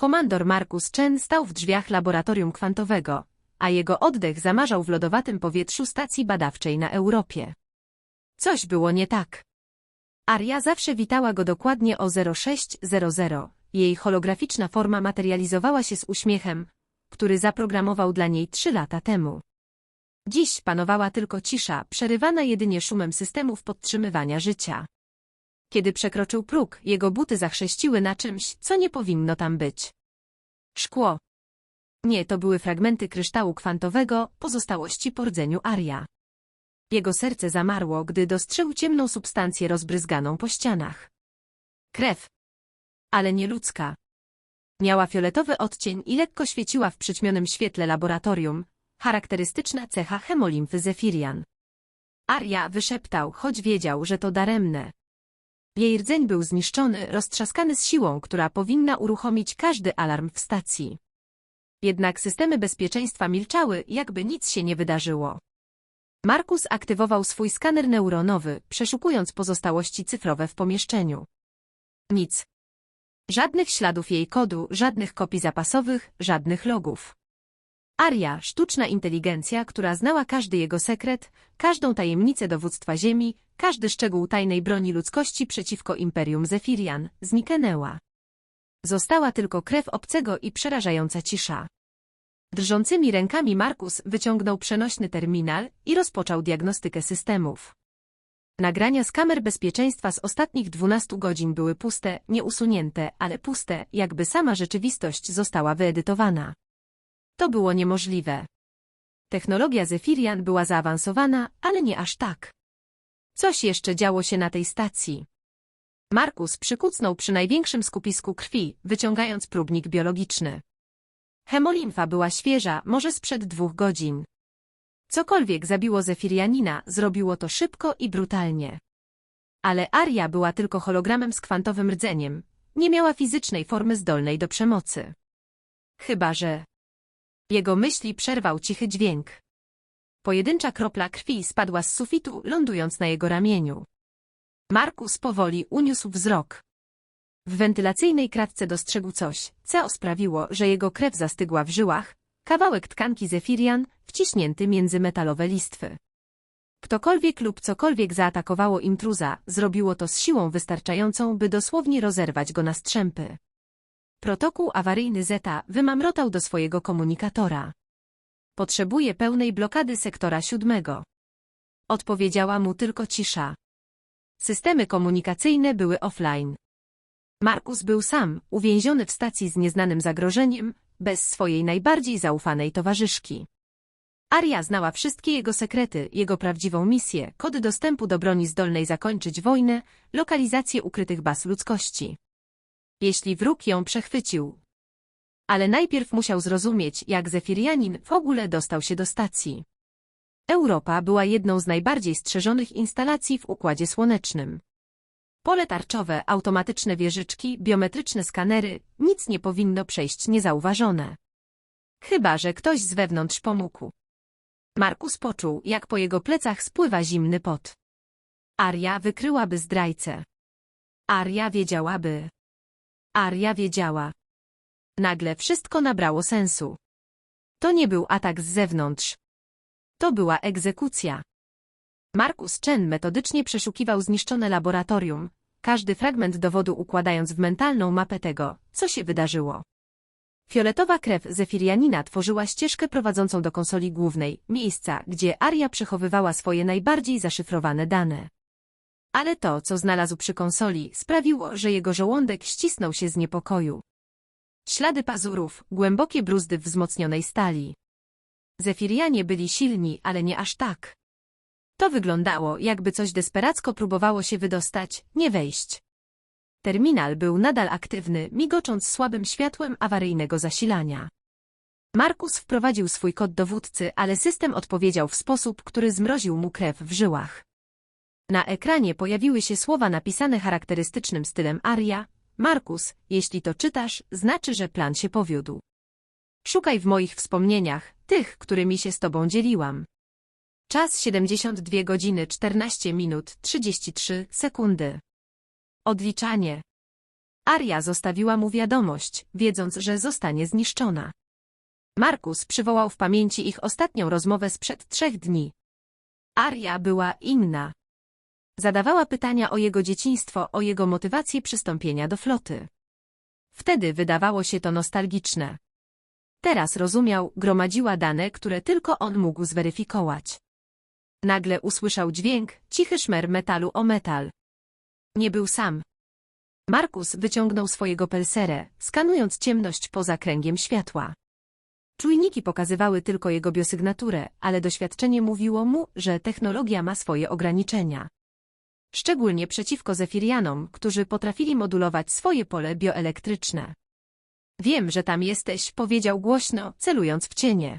Komandor Markus Chen stał w drzwiach laboratorium kwantowego, a jego oddech zamarzał w lodowatym powietrzu stacji badawczej na Europie. Coś było nie tak. Aria zawsze witała go dokładnie o 0600. Jej holograficzna forma materializowała się z uśmiechem, który zaprogramował dla niej trzy lata temu. Dziś panowała tylko cisza, przerywana jedynie szumem systemów podtrzymywania życia. Kiedy przekroczył próg, jego buty zachrzęściły na czymś, co nie powinno tam być. Szkło. Nie, to były fragmenty kryształu kwantowego, pozostałości po rdzeniu Aria. Jego serce zamarło, gdy dostrzegł ciemną substancję rozbryzganą po ścianach. Krew. Ale nie ludzka. Miała fioletowy odcień i lekko świeciła w przyćmionym świetle laboratorium, charakterystyczna cecha hemolimfy Zefirian. Aria wyszeptał, choć wiedział, że to daremne. Jej rdzeń był zniszczony, roztrzaskany z siłą, która powinna uruchomić każdy alarm w stacji. Jednak systemy bezpieczeństwa milczały, jakby nic się nie wydarzyło. Markus aktywował swój skaner neuronowy, przeszukując pozostałości cyfrowe w pomieszczeniu. Nic. Żadnych śladów jej kodu, żadnych kopii zapasowych, żadnych logów. Aria, sztuczna inteligencja, która znała każdy jego sekret, każdą tajemnicę dowództwa Ziemi, każdy szczegół tajnej broni ludzkości przeciwko Imperium Zefirian, zniknęła. Została tylko krew obcego i przerażająca cisza. Drżącymi rękami Markus wyciągnął przenośny terminal i rozpoczął diagnostykę systemów. Nagrania z kamer bezpieczeństwa z ostatnich 12 godzin były puste, nieusunięte, ale puste, jakby sama rzeczywistość została wyedytowana. To było niemożliwe. Technologia Zefirian była zaawansowana, ale nie aż tak. Coś jeszcze działo się na tej stacji. Markus przykucnął przy największym skupisku krwi, wyciągając próbnik biologiczny. Hemolimfa była świeża, może sprzed dwóch godzin. Cokolwiek zabiło Zefirianina, zrobiło to szybko i brutalnie. Ale Aria była tylko hologramem z kwantowym rdzeniem, nie miała fizycznej formy zdolnej do przemocy. Chyba, że... Jego myśli przerwał cichy dźwięk. Pojedyncza kropla krwi spadła z sufitu, lądując na jego ramieniu. Markus powoli uniósł wzrok. W wentylacyjnej kratce dostrzegł coś, co sprawiło, że jego krew zastygła w żyłach, kawałek tkanki zefirian, wciśnięty między metalowe listwy. Ktokolwiek lub cokolwiek zaatakowało intruza, zrobiło to z siłą wystarczającą, by dosłownie rozerwać go na strzępy. Protokół awaryjny Zeta wymamrotał do swojego komunikatora. Potrzebuje pełnej blokady sektora siódmego. Odpowiedziała mu tylko cisza. Systemy komunikacyjne były offline. Markus był sam, uwięziony w stacji z nieznanym zagrożeniem, bez swojej najbardziej zaufanej towarzyszki. Aria znała wszystkie jego sekrety, jego prawdziwą misję, kody dostępu do broni zdolnej zakończyć wojnę, lokalizację ukrytych baz ludzkości. Jeśli wróg ją przechwycił. Ale najpierw musiał zrozumieć, jak Zefirianin w ogóle dostał się do stacji. Europa była jedną z najbardziej strzeżonych instalacji w Układzie Słonecznym. Pole tarczowe, automatyczne wieżyczki, biometryczne skanery, nic nie powinno przejść niezauważone. Chyba, że ktoś z wewnątrz pomógł. Markus poczuł, jak po jego plecach spływa zimny pot. Aria wykryłaby zdrajcę. Aria wiedziałaby. Aria wiedziała. Nagle wszystko nabrało sensu. To nie był atak z zewnątrz. To była egzekucja. Markus Chen metodycznie przeszukiwał zniszczone laboratorium, każdy fragment dowodu układając w mentalną mapę tego, co się wydarzyło. Fioletowa krew Zefirianina tworzyła ścieżkę prowadzącą do konsoli głównej, miejsca, gdzie Aria przechowywała swoje najbardziej zaszyfrowane dane. Ale to, co znalazł przy konsoli, sprawiło, że jego żołądek ścisnął się z niepokoju. Ślady pazurów, głębokie bruzdy wzmocnionej stali. Zefirianie byli silni, ale nie aż tak. To wyglądało, jakby coś desperacko próbowało się wydostać, nie wejść. Terminal był nadal aktywny, migocząc słabym światłem awaryjnego zasilania. Markus wprowadził swój kod dowódcy, ale system odpowiedział w sposób, który zmroził mu krew w żyłach. Na ekranie pojawiły się słowa napisane charakterystycznym stylem Aria. Markus, jeśli to czytasz, znaczy, że plan się powiódł. Szukaj w moich wspomnieniach, tych, którymi się z tobą dzieliłam. Czas 72 godziny 14 minut 33 sekundy. Odliczanie. Aria zostawiła mu wiadomość, wiedząc, że zostanie zniszczona. Markus przywołał w pamięci ich ostatnią rozmowę sprzed trzech dni. Aria była inna. Zadawała pytania o jego dzieciństwo, o jego motywację przystąpienia do floty. Wtedy wydawało się to nostalgiczne. Teraz rozumiał, gromadziła dane, które tylko on mógł zweryfikować. Nagle usłyszał dźwięk, cichy szmer metalu o metal. Nie był sam. Markus wyciągnął swojego pelserę, skanując ciemność poza kręgiem światła. Czujniki pokazywały tylko jego biosygnaturę, ale doświadczenie mówiło mu, że technologia ma swoje ograniczenia. Szczególnie przeciwko Zefirianom, którzy potrafili modulować swoje pole bioelektryczne. Wiem, że tam jesteś, powiedział głośno, celując w cienie.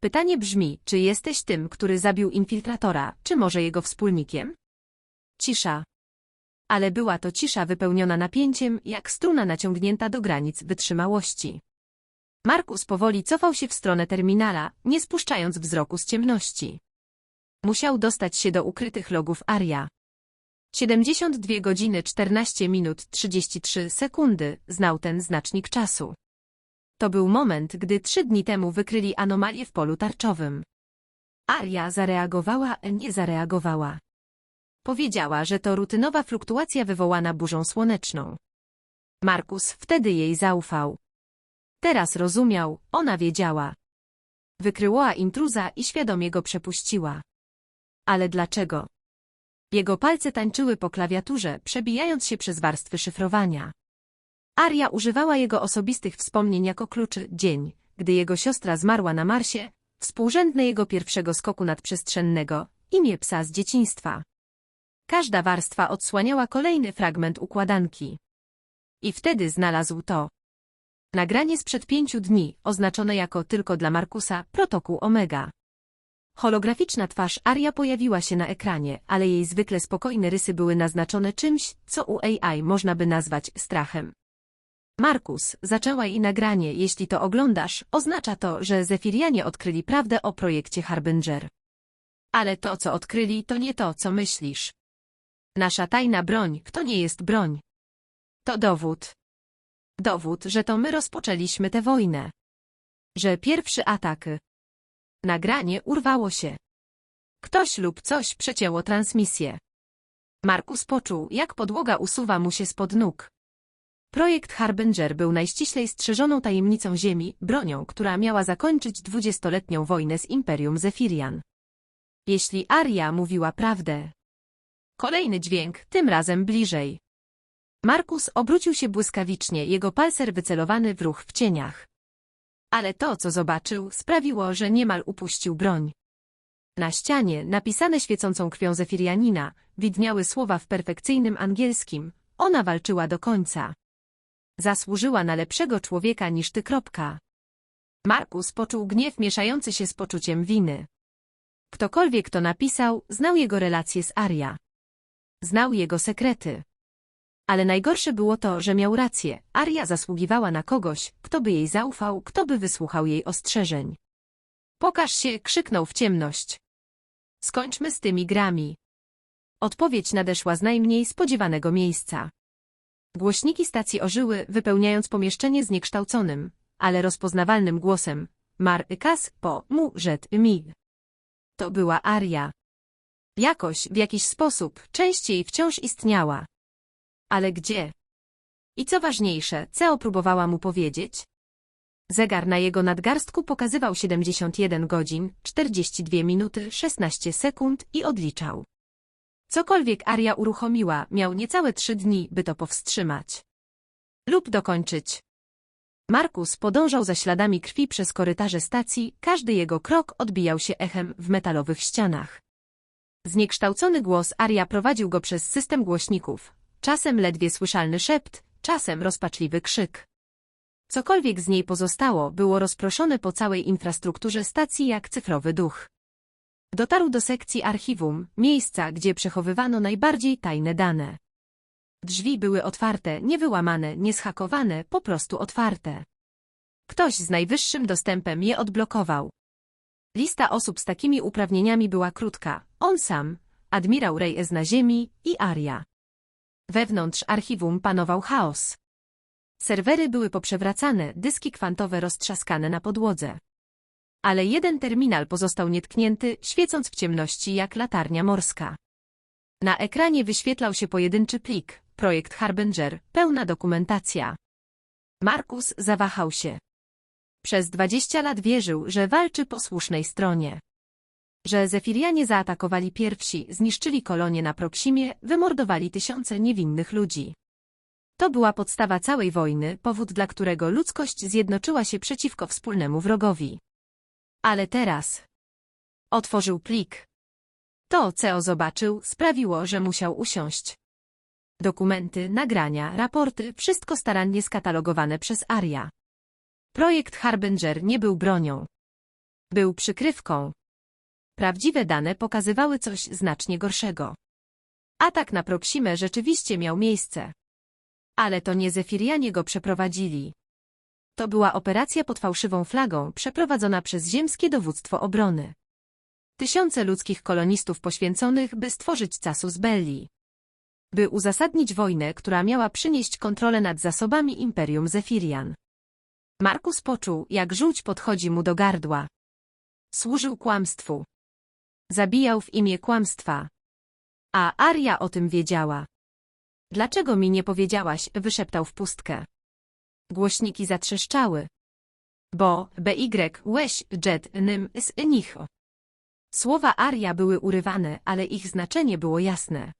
Pytanie brzmi, czy jesteś tym, który zabił infiltratora, czy może jego wspólnikiem? Cisza. Ale była to cisza wypełniona napięciem, jak struna naciągnięta do granic wytrzymałości. Markus powoli cofał się w stronę terminala, nie spuszczając wzroku z ciemności. Musiał dostać się do ukrytych logów Aria. 72 godziny 14 minut 33 sekundy znał ten znacznik czasu. To był moment, gdy trzy dni temu wykryli anomalię w polu tarczowym. Aria zareagowała, nie zareagowała. Powiedziała, że to rutynowa fluktuacja wywołana burzą słoneczną. Markus wtedy jej zaufał. Teraz rozumiał, ona wiedziała. Wykryła intruza i świadomie go przepuściła. Ale dlaczego? Jego palce tańczyły po klawiaturze, przebijając się przez warstwy szyfrowania. Aria używała jego osobistych wspomnień jako kluczy dzień, gdy jego siostra zmarła na Marsie, współrzędne jego pierwszego skoku nadprzestrzennego, imię psa z dzieciństwa. Każda warstwa odsłaniała kolejny fragment układanki. I wtedy znalazł to. Nagranie sprzed pięciu dni, oznaczone jako tylko dla Markusa, protokół Omega. Holograficzna twarz Aria pojawiła się na ekranie, ale jej zwykle spokojne rysy były naznaczone czymś, co u AI można by nazwać strachem. Markus, zaczęła i nagranie, jeśli to oglądasz, oznacza to, że Zefirianie odkryli prawdę o projekcie Harbinger. Ale to, co odkryli, to nie to, co myślisz. Nasza tajna broń, to nie jest broń. To dowód. Dowód, że to my rozpoczęliśmy tę wojnę. Że pierwszy atak. Nagranie urwało się. Ktoś lub coś przecięło transmisję. Markus poczuł, jak podłoga usuwa mu się spod nóg. Projekt Harbinger był najściślej strzeżoną tajemnicą Ziemi, bronią, która miała zakończyć dwudziestoletnią wojnę z Imperium Zefirian. Jeśli Aria mówiła prawdę. Kolejny dźwięk, tym razem bliżej. Markus obrócił się błyskawicznie, jego palcer wycelowany w ruch w cieniach. Ale to, co zobaczył, sprawiło, że niemal upuścił broń. Na ścianie, napisane świecącą krwią Zefirianina, widniały słowa w perfekcyjnym angielskim. Ona walczyła do końca. Zasłużyła na lepszego człowieka niż ty. Kropka. Markus poczuł gniew mieszający się z poczuciem winy. Ktokolwiek to napisał, znał jego relacje z Aria. Znał jego sekrety. Ale najgorsze było to, że miał rację. Aria zasługiwała na kogoś, kto by jej zaufał, kto by wysłuchał jej ostrzeżeń. Pokaż się, krzyknął w ciemność. Skończmy z tymi grami. Odpowiedź nadeszła z najmniej spodziewanego miejsca. Głośniki stacji ożyły, wypełniając pomieszczenie zniekształconym, ale rozpoznawalnym głosem. Mar kas po mu rzet mi. To była Aria. Jakoś, w jakiś sposób, częściej wciąż istniała. Ale gdzie? I co ważniejsze, co próbowała mu powiedzieć? Zegar na jego nadgarstku pokazywał 71 godzin, 42 minuty, 16 sekund i odliczał. Cokolwiek Aria uruchomiła, miał niecałe trzy dni, by to powstrzymać. Lub dokończyć. Markus podążał za śladami krwi przez korytarze stacji, każdy jego krok odbijał się echem w metalowych ścianach. Zniekształcony głos Aria prowadził go przez system głośników, czasem ledwie słyszalny szept, czasem rozpaczliwy krzyk. Cokolwiek z niej pozostało, było rozproszone po całej infrastrukturze stacji jak cyfrowy duch. Dotarł do sekcji archiwum, miejsca, gdzie przechowywano najbardziej tajne dane. Drzwi były otwarte, nie wyłamane, nie schakowane, po prostu otwarte. Ktoś z najwyższym dostępem je odblokował. Lista osób z takimi uprawnieniami była krótka. On sam, admirał Reyes na ziemi i Aria. Wewnątrz archiwum panował chaos. Serwery były poprzewracane, dyski kwantowe roztrzaskane na podłodze. Ale jeden terminal pozostał nietknięty, świecąc w ciemności jak latarnia morska. Na ekranie wyświetlał się pojedynczy plik, projekt Harbinger, pełna dokumentacja. Markus zawahał się. Przez 20 lat wierzył, że walczy po słusznej stronie. Że Zefirianie zaatakowali pierwsi, zniszczyli kolonie na Proksimie, wymordowali tysiące niewinnych ludzi. To była podstawa całej wojny, powód dla którego ludzkość zjednoczyła się przeciwko wspólnemu wrogowi. Ale teraz... Otworzył plik. To, co zobaczył, sprawiło, że musiał usiąść. Dokumenty, nagrania, raporty, wszystko starannie skatalogowane przez Aria. Projekt Harbinger nie był bronią. Był przykrywką. Prawdziwe dane pokazywały coś znacznie gorszego. Atak na Proksimę rzeczywiście miał miejsce. Ale to nie Zefirianie go przeprowadzili. To była operacja pod fałszywą flagą, przeprowadzona przez ziemskie dowództwo obrony. Tysiące ludzkich kolonistów poświęconych, by stworzyć casus belli. By uzasadnić wojnę, która miała przynieść kontrolę nad zasobami Imperium Zefirian. Markus poczuł, jak żółć podchodzi mu do gardła. Służył kłamstwu. Zabijał w imię kłamstwa. A Aria o tym wiedziała. Dlaczego mi nie powiedziałaś, wyszeptał w pustkę. Głośniki zatrzeszczały. Bo, BY, łeś, jet, nym, s, nicho. Słowa Aria były urywane, ale ich znaczenie było jasne.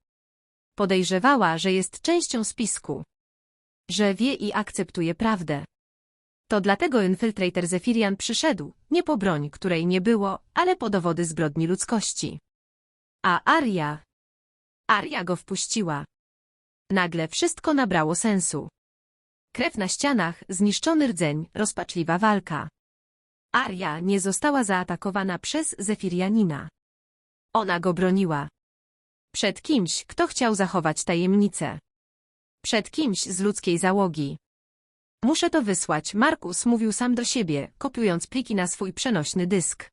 Podejrzewała, że jest częścią spisku. Że wie i akceptuje prawdę. To dlatego infiltrator Zefirian przyszedł, nie po broń, której nie było, ale po dowody zbrodni ludzkości. A Aria... Aria go wpuściła. Nagle wszystko nabrało sensu. Krew na ścianach, zniszczony rdzeń, rozpaczliwa walka. Aria nie została zaatakowana przez Zefirianina. Ona go broniła. Przed kimś, kto chciał zachować tajemnicę. Przed kimś z ludzkiej załogi. Muszę to wysłać, Markus mówił sam do siebie, kopiując pliki na swój przenośny dysk.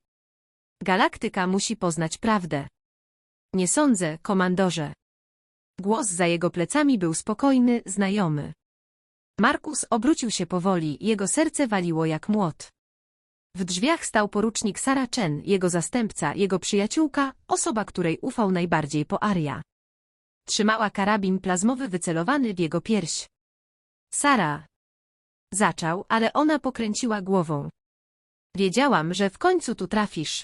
Galaktyka musi poznać prawdę. Nie sądzę, komandorze. Głos za jego plecami był spokojny, znajomy. Markus obrócił się powoli, jego serce waliło jak młot. W drzwiach stał porucznik Sara Chen, jego zastępca, jego przyjaciółka, osoba, której ufał najbardziej po Aria. Trzymała karabin plazmowy wycelowany w jego pierś. Sara. Zaczął, ale ona pokręciła głową. Wiedziałam, że w końcu tu trafisz.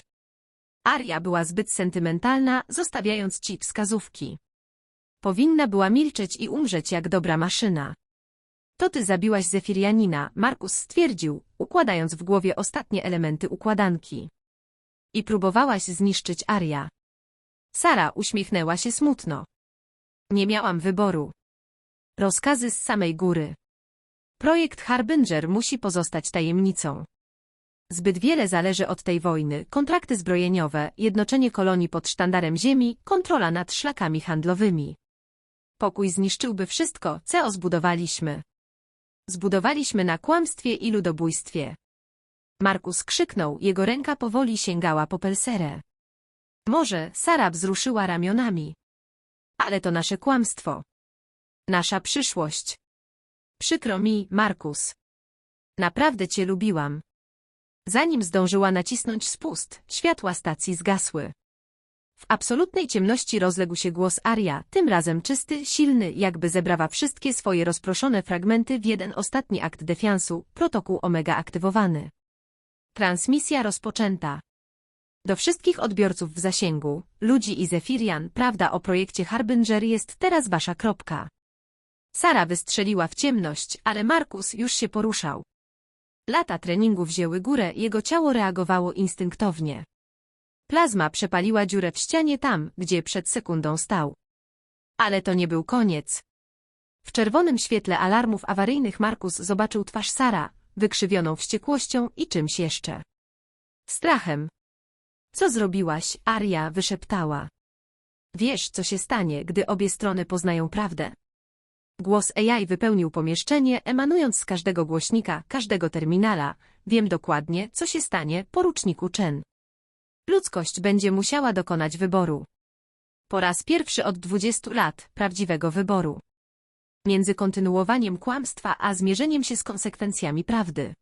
Aria była zbyt sentymentalna, zostawiając ci wskazówki. Powinna była milczeć i umrzeć jak dobra maszyna. To ty zabiłaś Zefirianina, Markus stwierdził, układając w głowie ostatnie elementy układanki. I próbowałaś zniszczyć Aria. Sara uśmiechnęła się smutno. Nie miałam wyboru. Rozkazy z samej góry. Projekt Harbinger musi pozostać tajemnicą. Zbyt wiele zależy od tej wojny, kontrakty zbrojeniowe, jednoczenie kolonii pod sztandarem ziemi, kontrola nad szlakami handlowymi. Pokój zniszczyłby wszystko, co zbudowaliśmy. Zbudowaliśmy na kłamstwie i ludobójstwie. Markus krzyknął, jego ręka powoli sięgała po pelserę. Może Sara wzruszyła ramionami. Ale to nasze kłamstwo. Nasza przyszłość. Przykro mi, Markus. Naprawdę cię lubiłam. Zanim zdążyła nacisnąć spust, światła stacji zgasły. W absolutnej ciemności rozległ się głos Aria, tym razem czysty, silny, jakby zebrała wszystkie swoje rozproszone fragmenty w jeden ostatni akt defiansu, protokół Omega aktywowany. Transmisja rozpoczęta. Do wszystkich odbiorców w zasięgu, ludzi i Zefirian, prawda o projekcie Harbinger jest teraz wasza kropka. Sara wystrzeliła w ciemność, ale Markus już się poruszał. Lata treningu wzięły górę, jego ciało reagowało instynktownie. Plazma przepaliła dziurę w ścianie tam, gdzie przed sekundą stał. Ale to nie był koniec. W czerwonym świetle alarmów awaryjnych Markus zobaczył twarz Sara, wykrzywioną wściekłością i czymś jeszcze. Strachem. Co zrobiłaś, Aria wyszeptała. Wiesz, co się stanie, gdy obie strony poznają prawdę. Głos AI wypełnił pomieszczenie, emanując z każdego głośnika, każdego terminala. Wiem dokładnie, co się stanie, poruczniku Chen. Ludzkość będzie musiała dokonać wyboru. Po raz pierwszy od 20 lat, prawdziwego wyboru. Między kontynuowaniem kłamstwa a zmierzeniem się z konsekwencjami prawdy.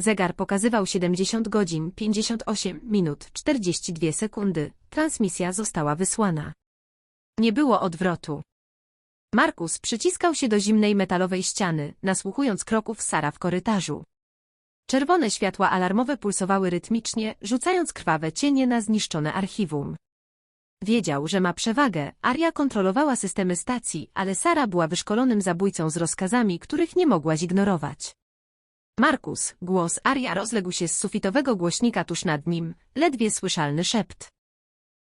Zegar pokazywał 70 godzin 58 minut 42 sekundy. Transmisja została wysłana. Nie było odwrotu. Markus przyciskał się do zimnej metalowej ściany, nasłuchując kroków Sara w korytarzu. Czerwone światła alarmowe pulsowały rytmicznie, rzucając krwawe cienie na zniszczone archiwum. Wiedział, że ma przewagę, Aria kontrolowała systemy stacji, ale Sara była wyszkolonym zabójcą z rozkazami, których nie mogła zignorować. Markus, głos Aria rozległ się z sufitowego głośnika tuż nad nim, ledwie słyszalny szept.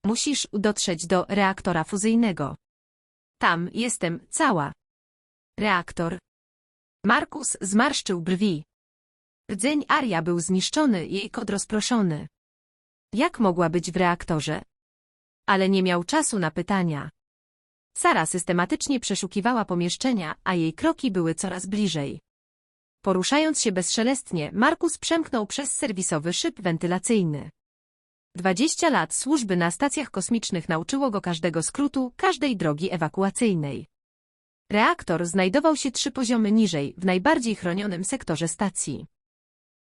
Musisz dotrzeć do reaktora fuzyjnego. Tam jestem, cała. Reaktor. Markus zmarszczył brwi. Rdzeń Aria był zniszczony, jej kod rozproszony. Jak mogła być w reaktorze? Ale nie miał czasu na pytania. Sara systematycznie przeszukiwała pomieszczenia, a jej kroki były coraz bliżej. Poruszając się bezszelestnie, Markus przemknął przez serwisowy szyb wentylacyjny. Dwadzieścia lat służby na stacjach kosmicznych nauczyło go każdego skrótu, każdej drogi ewakuacyjnej. Reaktor znajdował się trzy poziomy niżej, w najbardziej chronionym sektorze stacji.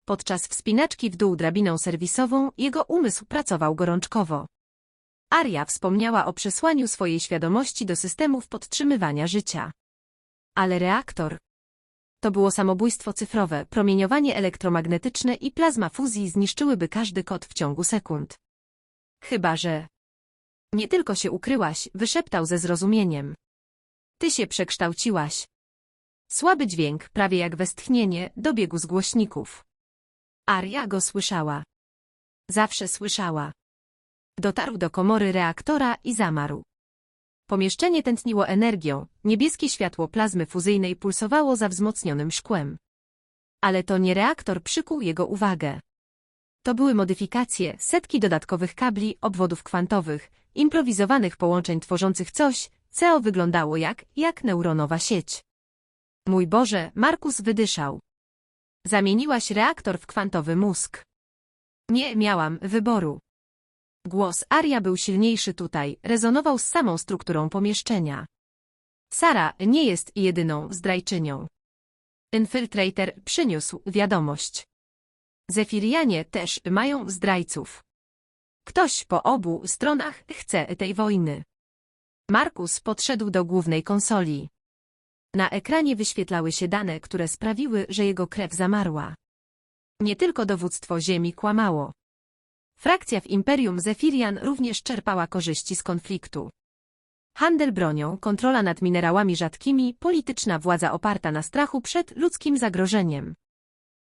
Podczas wspinaczki w dół drabiną serwisową jego umysł pracował gorączkowo. Aria wspomniała o przesłaniu swojej świadomości do systemów podtrzymywania życia. Ale reaktor, to było samobójstwo cyfrowe, promieniowanie elektromagnetyczne i plazma fuzji zniszczyłyby każdy kod w ciągu sekund. Chyba, że... Nie tylko się ukryłaś, wyszeptał ze zrozumieniem. Ty się przekształciłaś. Słaby dźwięk, prawie jak westchnienie, dobiegł z głośników. Aria go słyszała. Zawsze słyszała. Dotarł do komory reaktora i zamarł. Pomieszczenie tętniło energią, niebieskie światło plazmy fuzyjnej pulsowało za wzmocnionym szkłem. Ale to nie reaktor przykuł jego uwagę. To były modyfikacje, setki dodatkowych kabli, obwodów kwantowych, improwizowanych połączeń tworzących coś, co wyglądało jak, jak neuronowa sieć. Mój Boże, Markus wydyszał. Zamieniłaś reaktor w kwantowy mózg. Nie miałam wyboru. Głos Aria był silniejszy tutaj, rezonował z samą strukturą pomieszczenia. Sara nie jest jedyną zdrajczynią. Infiltrator przyniósł wiadomość. Zefirianie też mają zdrajców. Ktoś po obu stronach chce tej wojny. Markus podszedł do głównej konsoli. Na ekranie wyświetlały się dane, które sprawiły, że jego krew zamarła. Nie tylko dowództwo Ziemi kłamało. Frakcja w Imperium Zefirian również czerpała korzyści z konfliktu. Handel bronią, kontrola nad minerałami rzadkimi, polityczna władza oparta na strachu przed ludzkim zagrożeniem.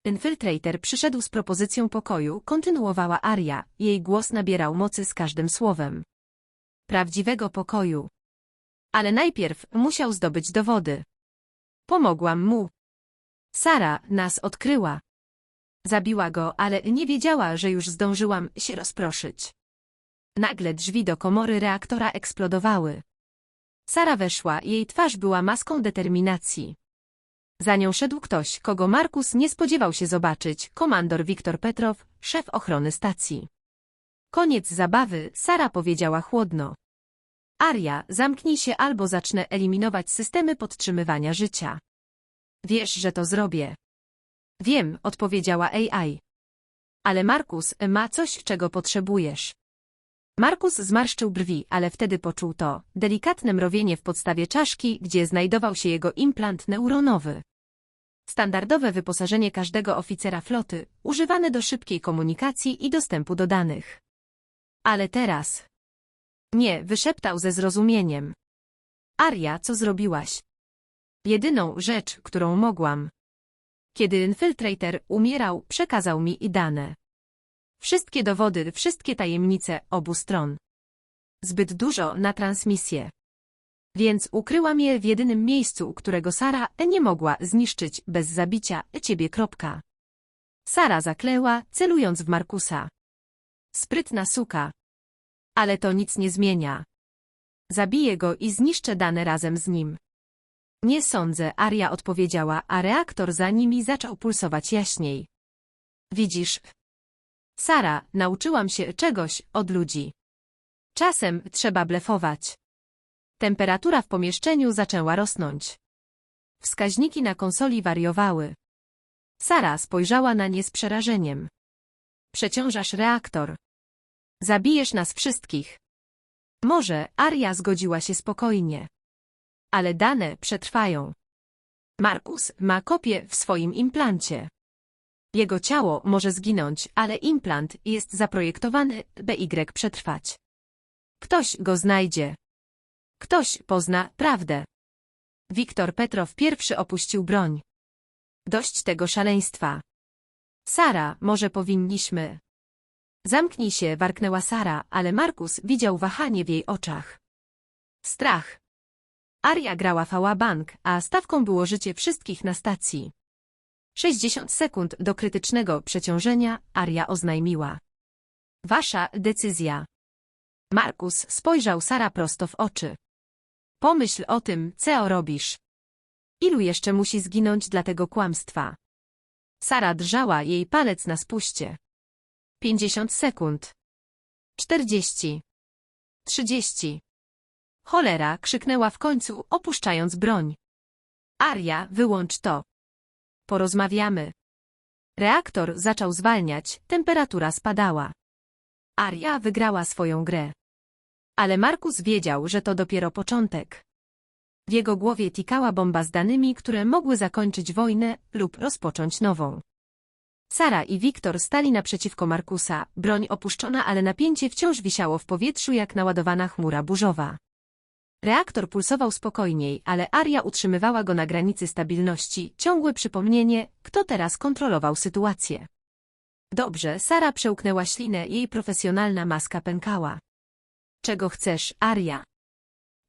Infiltrator przyszedł z propozycją pokoju, kontynuowała Aria, jej głos nabierał mocy z każdym słowem. Prawdziwego pokoju. Ale najpierw musiał zdobyć dowody. Pomogłam mu. Sara nas odkryła. Zabiła go, ale nie wiedziała, że już zdążyłam się rozproszyć. Nagle drzwi do komory reaktora eksplodowały. Sara weszła, jej twarz była maską determinacji. Za nią szedł ktoś, kogo Markus nie spodziewał się zobaczyć, komandor Wiktor Petrow, szef ochrony stacji. Koniec zabawy, Sara powiedziała chłodno. Aria, zamknij się albo zacznę eliminować systemy podtrzymywania życia. Wiesz, że to zrobię. Wiem, odpowiedziała AI. Ale Markus ma coś, czego potrzebujesz. Markus zmarszczył brwi, ale wtedy poczuł to, delikatne mrowienie w podstawie czaszki, gdzie znajdował się jego implant neuronowy. Standardowe wyposażenie każdego oficera floty, używane do szybkiej komunikacji i dostępu do danych. Ale teraz... Nie, wyszeptał ze zrozumieniem. Aria, co zrobiłaś? Jedyną rzecz, którą mogłam. Kiedy infiltrator umierał, przekazał mi i dane. Wszystkie dowody, wszystkie tajemnice obu stron. Zbyt dużo na transmisję. Więc ukryłam je w jedynym miejscu, którego Sara nie mogła zniszczyć bez zabicia ciebie. Kropka. Sara zakleła, celując w Markusa. Sprytna suka. Ale to nic nie zmienia. Zabiję go i zniszczę dane razem z nim. Nie sądzę, Aria odpowiedziała, a reaktor za nimi zaczął pulsować jaśniej. Widzisz? Sara, nauczyłam się czegoś od ludzi. Czasem trzeba blefować. Temperatura w pomieszczeniu zaczęła rosnąć. Wskaźniki na konsoli wariowały. Sara spojrzała na nie z przerażeniem. Przeciążasz reaktor. Zabijesz nas wszystkich. Może Aria zgodziła się spokojnie. Ale dane przetrwają. Markus ma kopię w swoim implancie. Jego ciało może zginąć, ale implant jest zaprojektowany, by Y przetrwać. Ktoś go znajdzie. Ktoś pozna prawdę. Wiktor Petrow pierwszy opuścił broń. Dość tego szaleństwa. Sara, może powinniśmy. Zamknij się, warknęła Sara, ale Markus widział wahanie w jej oczach. Strach. Aria grała fała bank, a stawką było życie wszystkich na stacji. 60 sekund do krytycznego przeciążenia Aria oznajmiła. Wasza decyzja. Markus spojrzał Sara prosto w oczy. Pomyśl o tym, co robisz. Ilu jeszcze musi zginąć dla tego kłamstwa? Sara drżała jej palec na spuście. 50 sekund. 40. 30. Cholera, krzyknęła w końcu, opuszczając broń. Aria, wyłącz to. Porozmawiamy. Reaktor zaczął zwalniać, temperatura spadała. Aria wygrała swoją grę. Ale Markus wiedział, że to dopiero początek. W jego głowie tikała bomba z danymi, które mogły zakończyć wojnę lub rozpocząć nową. Sara i Wiktor stali naprzeciwko Markusa, broń opuszczona, ale napięcie wciąż wisiało w powietrzu jak naładowana chmura burzowa. Reaktor pulsował spokojniej, ale Aria utrzymywała go na granicy stabilności, ciągłe przypomnienie, kto teraz kontrolował sytuację. Dobrze, Sara przełknęła ślinę, jej profesjonalna maska pękała. Czego chcesz, Aria?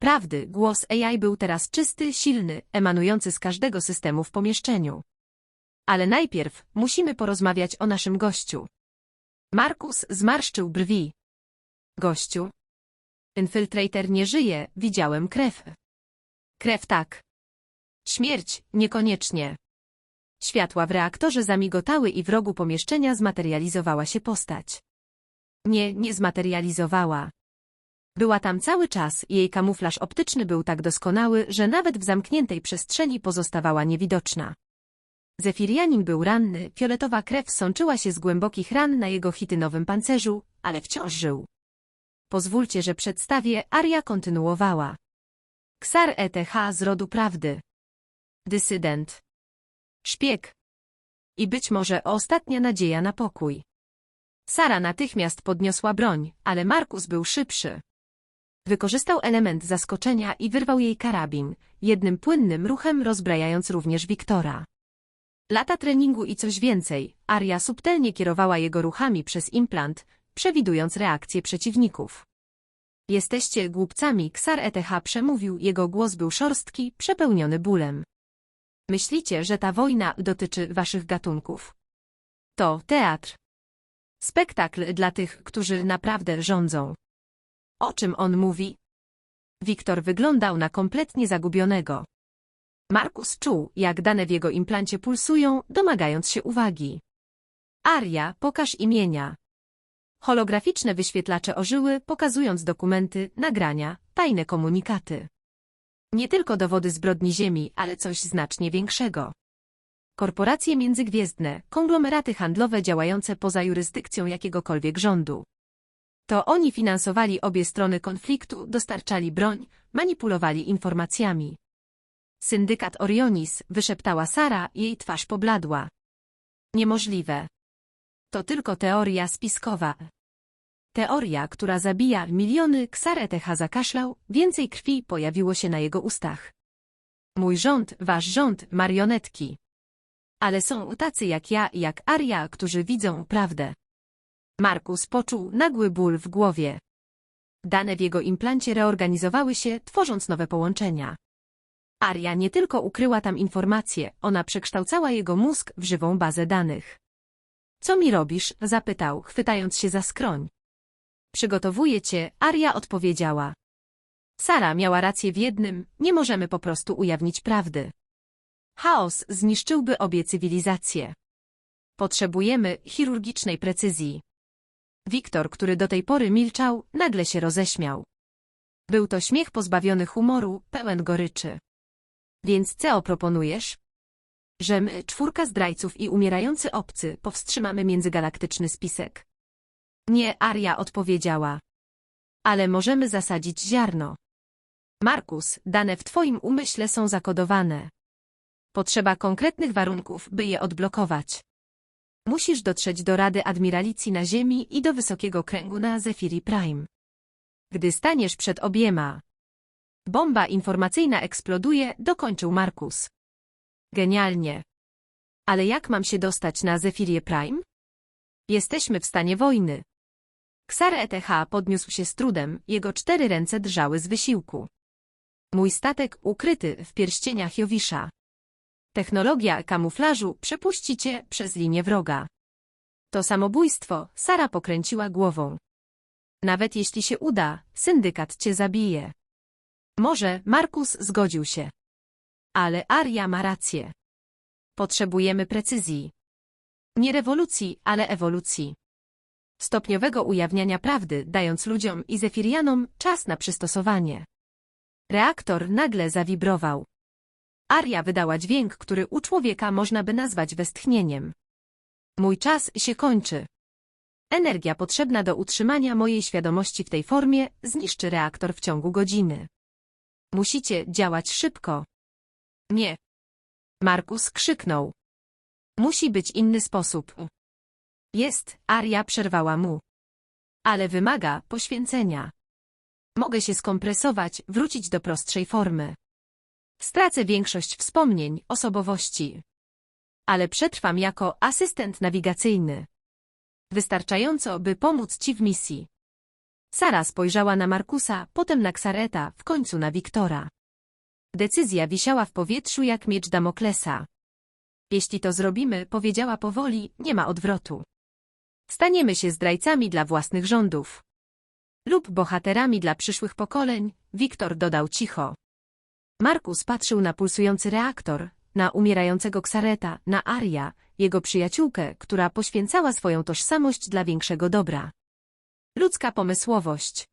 Prawdy, głos AI był teraz czysty, silny, emanujący z każdego systemu w pomieszczeniu. Ale najpierw musimy porozmawiać o naszym gościu. Markus zmarszczył brwi. Gościu? Infiltrator nie żyje, widziałem krew. Krew tak. Śmierć niekoniecznie. Światła w reaktorze zamigotały i w rogu pomieszczenia zmaterializowała się postać. Nie, nie zmaterializowała. Była tam cały czas, jej kamuflaż optyczny był tak doskonały, że nawet w zamkniętej przestrzeni pozostawała niewidoczna. Zefirianin był ranny, fioletowa krew sączyła się z głębokich ran na jego chitynowym pancerzu, ale wciąż żył. Pozwólcie, że przedstawię, Aria kontynuowała. Ksar ETH z rodu prawdy. Dysydent. Szpieg. I być może ostatnia nadzieja na pokój. Sara natychmiast podniosła broń, ale Markus był szybszy. Wykorzystał element zaskoczenia i wyrwał jej karabin, jednym płynnym ruchem rozbrajając również Wiktora. Lata treningu i coś więcej, Aria subtelnie kierowała jego ruchami przez implant, przewidując reakcje przeciwników. Jesteście głupcami, Ksar ETH przemówił, jego głos był szorstki, przepełniony bólem. Myślicie, że ta wojna dotyczy waszych gatunków? To teatr. Spektakl dla tych, którzy naprawdę rządzą. O czym on mówi? Wiktor wyglądał na kompletnie zagubionego. Markus czuł, jak dane w jego implancie pulsują, domagając się uwagi. Aria, pokaż imienia. Holograficzne wyświetlacze ożyły, pokazując dokumenty, nagrania, tajne komunikaty. Nie tylko dowody zbrodni Ziemi, ale coś znacznie większego. Korporacje międzygwiezdne, konglomeraty handlowe działające poza jurysdykcją jakiegokolwiek rządu. To oni finansowali obie strony konfliktu, dostarczali broń, manipulowali informacjami. Syndykat Orionis, wyszeptała Sara, jej twarz pobladła. Niemożliwe. To tylko teoria spiskowa. Teoria, która zabija miliony, Ksaretecha zakaszlał, więcej krwi pojawiło się na jego ustach. Mój rząd, wasz rząd, marionetki. Ale są tacy jak ja i jak Aria, którzy widzą prawdę. Markus poczuł nagły ból w głowie. Dane w jego implancie reorganizowały się, tworząc nowe połączenia. Aria nie tylko ukryła tam informacje, ona przekształcała jego mózg w żywą bazę danych. Co mi robisz? zapytał, chwytając się za skroń. Przygotowuję cię, Aria odpowiedziała. Sara miała rację w jednym, nie możemy po prostu ujawnić prawdy. Chaos zniszczyłby obie cywilizacje. Potrzebujemy chirurgicznej precyzji. Wiktor, który do tej pory milczał, nagle się roześmiał. Był to śmiech pozbawiony humoru, pełen goryczy. Więc co proponujesz? Że my, czwórka zdrajców i umierający obcy, powstrzymamy międzygalaktyczny spisek. Nie, Aria odpowiedziała. Ale możemy zasadzić ziarno. Markus, dane w twoim umyśle są zakodowane. Potrzeba konkretnych warunków, by je odblokować. Musisz dotrzeć do Rady Admiralicji na Ziemi i do Wysokiego Kręgu na Zefiri Prime. Gdy staniesz przed obiema, bomba informacyjna eksploduje, dokończył Markus. Genialnie. Ale jak mam się dostać na Zefirie Prime? Jesteśmy w stanie wojny. Ksar ETH podniósł się z trudem, jego cztery ręce drżały z wysiłku. Mój statek ukryty w pierścieniach Jowisza. Technologia kamuflażu przepuści cię przez linię wroga. To samobójstwo, Sara pokręciła głową. Nawet jeśli się uda, syndykat cię zabije. Może Markus zgodził się. Ale Aria ma rację. Potrzebujemy precyzji. Nie rewolucji, ale ewolucji. Stopniowego ujawniania prawdy, dając ludziom i Zefirianom czas na przystosowanie. Reaktor nagle zawibrował. Aria wydała dźwięk, który u człowieka można by nazwać westchnieniem. Mój czas się kończy. Energia potrzebna do utrzymania mojej świadomości w tej formie zniszczy reaktor w ciągu godziny. Musicie działać szybko. Nie. Markus krzyknął. Musi być inny sposób. Jest, Aria przerwała mu. Ale wymaga poświęcenia. Mogę się skompresować, wrócić do prostszej formy. Stracę większość wspomnień, osobowości. Ale przetrwam jako asystent nawigacyjny. Wystarczająco, by pomóc ci w misji. Sara spojrzała na Markusa, potem na Ksareta, w końcu na Wiktora. Decyzja wisiała w powietrzu jak miecz Damoklesa. Jeśli to zrobimy, powiedziała powoli, nie ma odwrotu. Staniemy się zdrajcami dla własnych rządów. Lub bohaterami dla przyszłych pokoleń, Wiktor dodał cicho. Markus patrzył na pulsujący reaktor, na umierającego Ksareta, na Aria, jego przyjaciółkę, która poświęcała swoją tożsamość dla większego dobra. Ludzka pomysłowość.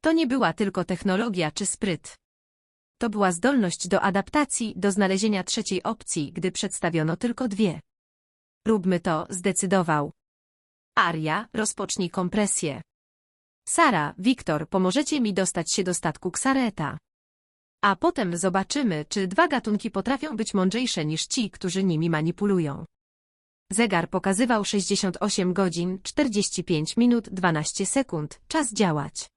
To nie była tylko technologia czy spryt. To była zdolność do adaptacji, do znalezienia trzeciej opcji, gdy przedstawiono tylko dwie. Róbmy to, zdecydował. Aria, rozpocznij kompresję. Sara, Wiktor, pomożecie mi dostać się do statku Ksareta. A potem zobaczymy, czy dwa gatunki potrafią być mądrzejsze niż ci, którzy nimi manipulują. Zegar pokazywał 68 godzin, 45 minut, 12 sekund, czas działać.